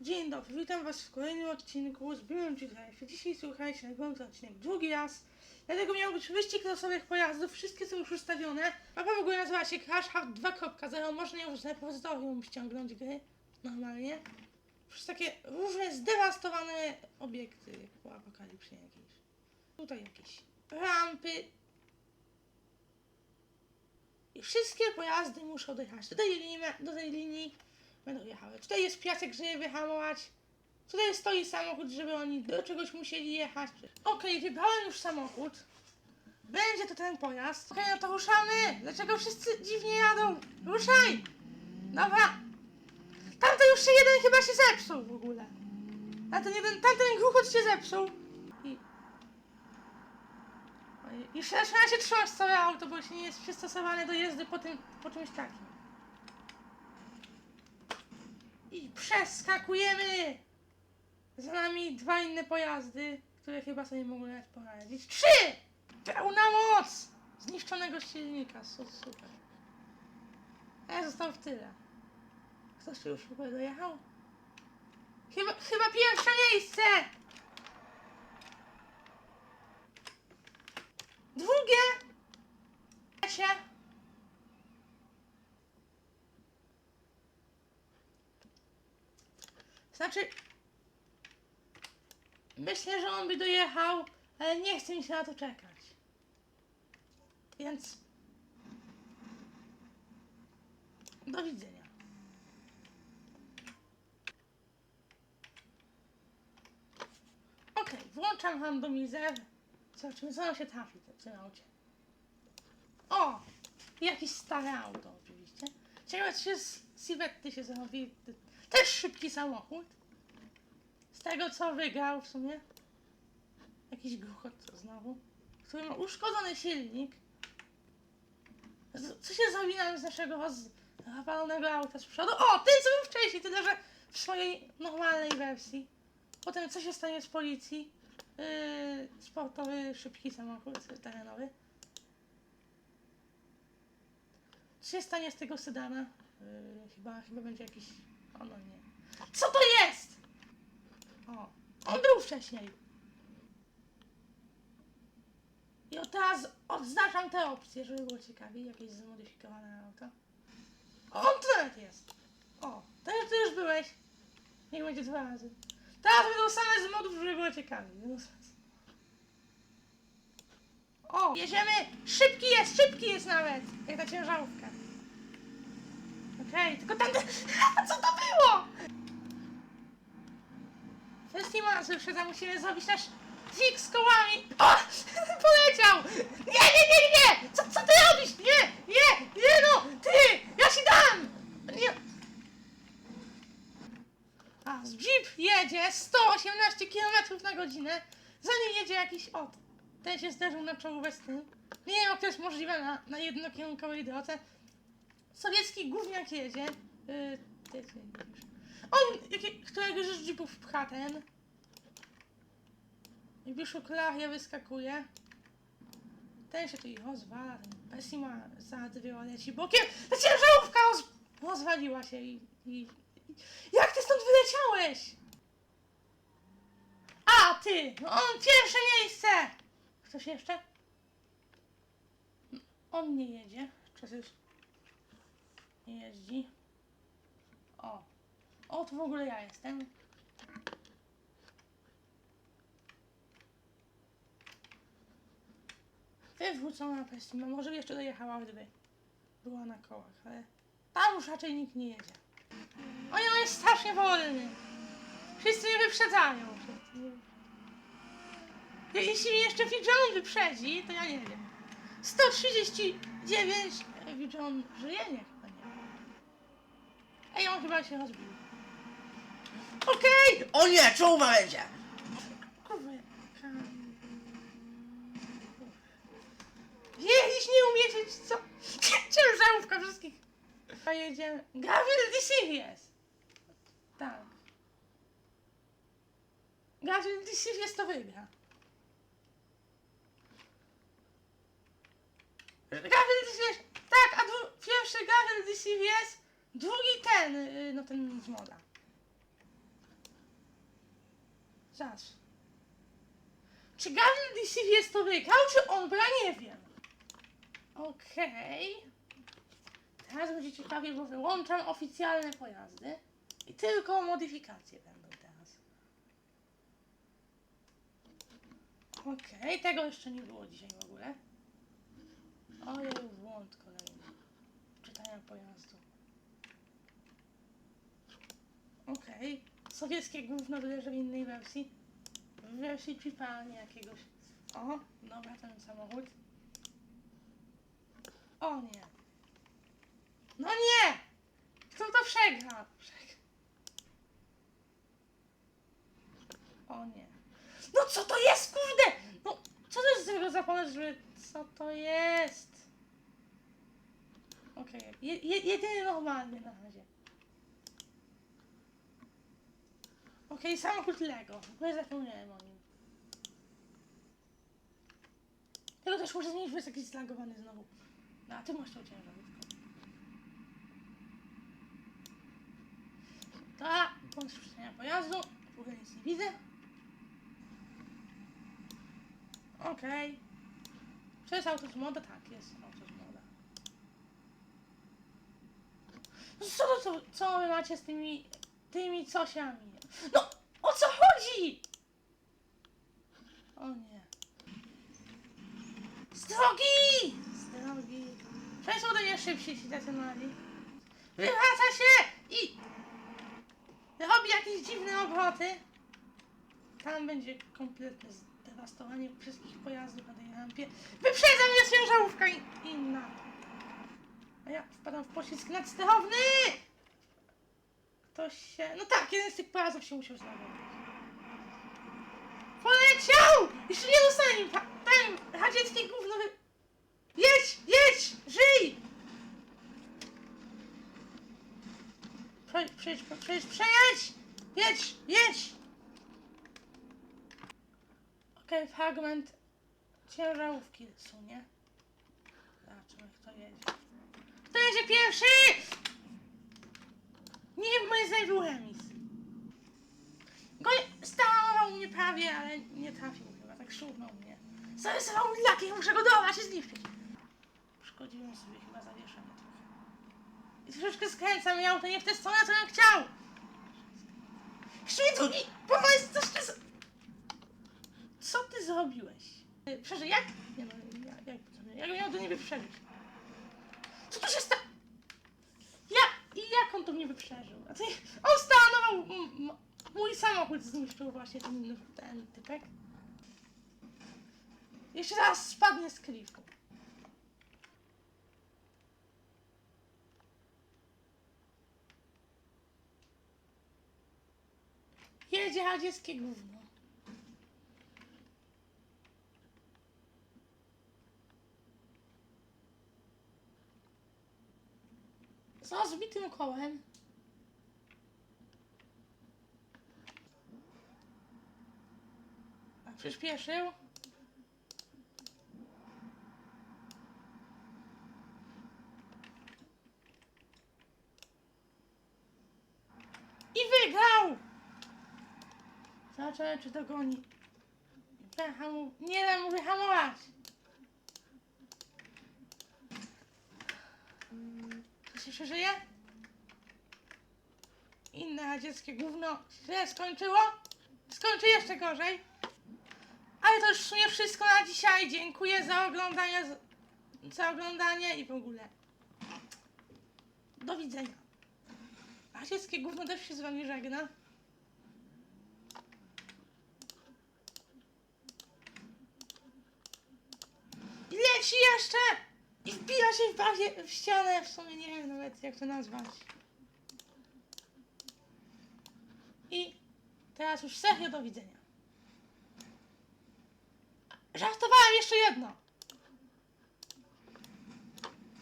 Dzień dobry, witam was w kolejnym odcinku z Biłem Life. Dzisiaj słuchajcie, nagrywam ten odcinek drugi raz. Dlatego miał być wyścig losowych pojazdów, wszystkie są już ustawione. Mapa w ogóle nazywa się Crash Hard 2.0, można ją już repozytorium ściągnąć gry, normalnie. Już takie różne zdewastowane obiekty, jak po apokalipsie jakiejś. Tutaj jakieś rampy. I wszystkie pojazdy muszą dojechać do tej linii, do tej linii będą jechały. Tutaj jest piasek, żeby wyhamować. Tutaj stoi samochód, żeby oni do czegoś musieli jechać. Okej, wybrałem już samochód. Będzie to ten pojazd. Okej, no to ruszamy! Dlaczego wszyscy dziwnie jadą? Ruszaj! Dobra. Tamten już się jeden chyba się zepsuł w ogóle. Tamten jeden, tamten gruchot się zepsuł. I... Oj, I zaczyna się trząść całe auto, bo się nie jest przystosowane do jazdy po, tym, po czymś takim. I przeskakujemy! Za nami dwa inne pojazdy, które chyba sobie mogą nawet poradzić. Trzy! Pełna moc! Zniszczonego silnika, su- super. A ja został w tyle. Ktoś już w ogóle dojechał? Chyba, chyba pierwsze miejsce! Drugie! Trzecie! Znaczy, myślę, że on by dojechał, ale nie chce mi się na to czekać. Więc do widzenia. Okej, włączam randomizer. Zobaczymy, co nam się trafi w tym aucie. O! Jakieś stare auto oczywiście. Ciekawe, czy z Sivetty się zrobi. Też szybki samochód. Z tego, co wygrał w sumie. Jakiś gruchot znowu. Który ma uszkodzony silnik. Co się nam z naszego zawalonego auta z przodu? O! Ten, co był wcześniej, tyle, że w swojej normalnej wersji. Potem, co się stanie z policji? Yy, sportowy, szybki samochód terenowy. Co się stanie z tego sedana? Yy, chyba, chyba będzie jakiś... O no nie. Co to jest? O, on był wcześniej. I od teraz odznaczam te opcje, żeby było ciekawiej. Jakieś zmodyfikowane auto. O, on tu nawet jest. O, to już, ty już byłeś. Niech będzie dwa razy. Teraz będą same z modów, żeby było ciekawiej. O, jedziemy! Szybki jest, szybki jest nawet! Jak ta ciężarówka. Okej, tylko tam... Co to było? Festiwal zawsze musimy zrobić nasz trik z kołami. O! Poleciał! Nie, nie, nie, nie! Co, co ty robisz? Nie, nie, nie no! Ty! Ja ci dam! Nie. A, Jeep jedzie 118 km na godzinę. Za nim jedzie jakiś od. Ten się zderzył na czołówę z tym. Nie wiem, jak to jest możliwe na, na jednokierunkowej drodze. Sowiecki gówniak jedzie. Yy, ty, ty. On, jaki, którego z jeepów pcha ten. I Biszuklaria wyskakuje. Ten się tu i rozwala. Ten Pessima zadrwiała, leci bokiem. Ta ciężarówka roz, rozwaliła się i, i, i... Jak ty stąd wyleciałeś? A, ty! No on pierwsze miejsce! Ktoś jeszcze? On nie jedzie. Czas już nie jeździ. O. O, to w ogóle ja jestem. Wywrócona Pessima. Może jeszcze dojechała, gdyby była na kołach, ale tam już raczej nikt nie jedzie. O nie, on jest strasznie wolny. Wszyscy mnie wyprzedzają. Jeśli mnie jeszcze Widżon wyprzedzi, to ja nie wiem. 139 Widżon żyje? Nie. Ej, on chyba się rozbił. Okej! O nie, czołówka będzie! Kurwa. Jeździć nie umiecie, czy co? Ciężarówka wszystkich. Pojedziemy. Gabriel DC jest. Tak. Gabriel jest to wygra. Gabriel jest... Tak, a dru... pierwszy Gabriel jest, drugi ten, y, no ten z moda. Zaraz. Czy Gavin DC jest to wygrał, czy on? Bo ja nie wiem. Okej. Teraz będzie ciekawie, bo wyłączam oficjalne pojazdy. I tylko modyfikacje będą teraz. Okej, tego jeszcze nie było dzisiaj w ogóle. Ojej, błąd kolejny. Czytania pojazdu. Okej. Sowieckie gówno leży w innej wersji. W wersji chipa, a nie jakiegoś. O, dobra, ten samochód. O nie. No nie! Kto to przegra? O nie. No co to jest, kurde? No, co to jest z tego za pomysł, że... Co to jest? Okej, je, je, jedyny normalny na razie. Okej, samochód Lego. W ogóle zapomniałem o nim. Tego też muszę zmienić, bo jest jakiś zlagowany znowu. No, a ty masz tą ciężarówkę. Ta, błąd przyczynenia pojazdu. W ogóle nic nie widzę. Okej. To jest auto z moda? Tak, jest auto z moda. Co co, co wy macie z tymi, tymi cosiami? No, o co chodzi? O nie. Z drogi! Z drogi. Przecież ode mnie szybciej się zatrzymali. Wywraca się i robi jakieś dziwne obroty. Tam będzie kompletne zdewastowanie wszystkich pojazdów na tej rampie. Wyprzedza mnie ciężarówka i- inna. A ja wpadam w pocisk nadsterowny! Ktoś się... No tak, jeden z tych pojazdów się musiał zlagować. Poleciał! Jeszcze nie dostanie nim ten radziecki gówno wy... Jedź! Jedź! Żyj! Przejdź, przejdź, przejdź, przejedź! Jedź! Jedź! Okej, fragment ciężarówki sunie. Zobaczmy, kto jedzie. Kto jedzie pierwszy? Nie zdaje był remis. Go stanował mnie prawie, ale nie trafił chyba, tak szurnął mnie. Zarysował mi laki, muszę go dorwać i zniszczyć. Szkodziłem sobie chyba zawieszenie trochę. I troszeczkę skręcam i auto nie w tę stronę, co ja chciał. Jeszcze mi drugi pomysł, coś ty... z- Co ty zrobiłeś? Przeżyj, jak? Nie no, jak, jak, jak miał to nie wyprzedzić? Co tu się stało? On to mnie wyprzeżył? A on stanował, mój samochód zniszczył właśnie ten, ten typek. Jeszcze raz spadnie z klifu. Jedzie radzieckie gówno. Z rozbitym kołem. Przyspieszył. I wygrał! Zobaczymy, czy dogoni. Wyhamu... Nie da mu wyhamować! Czy się przeżyje? Inne radzieckie gówno źle skończyło? Skończy jeszcze gorzej. Ale to już w sumie wszystko na dzisiaj. Dziękuję za oglądanie, za oglądanie i w ogóle. Do widzenia. Radzieckie gówno też się z wami żegna. Leci jeszcze! I wpina się w, bazie, w ścianę, w sumie nie wiem nawet jak to nazwać. I teraz już serio do widzenia. Żartowałem jeszcze jedno.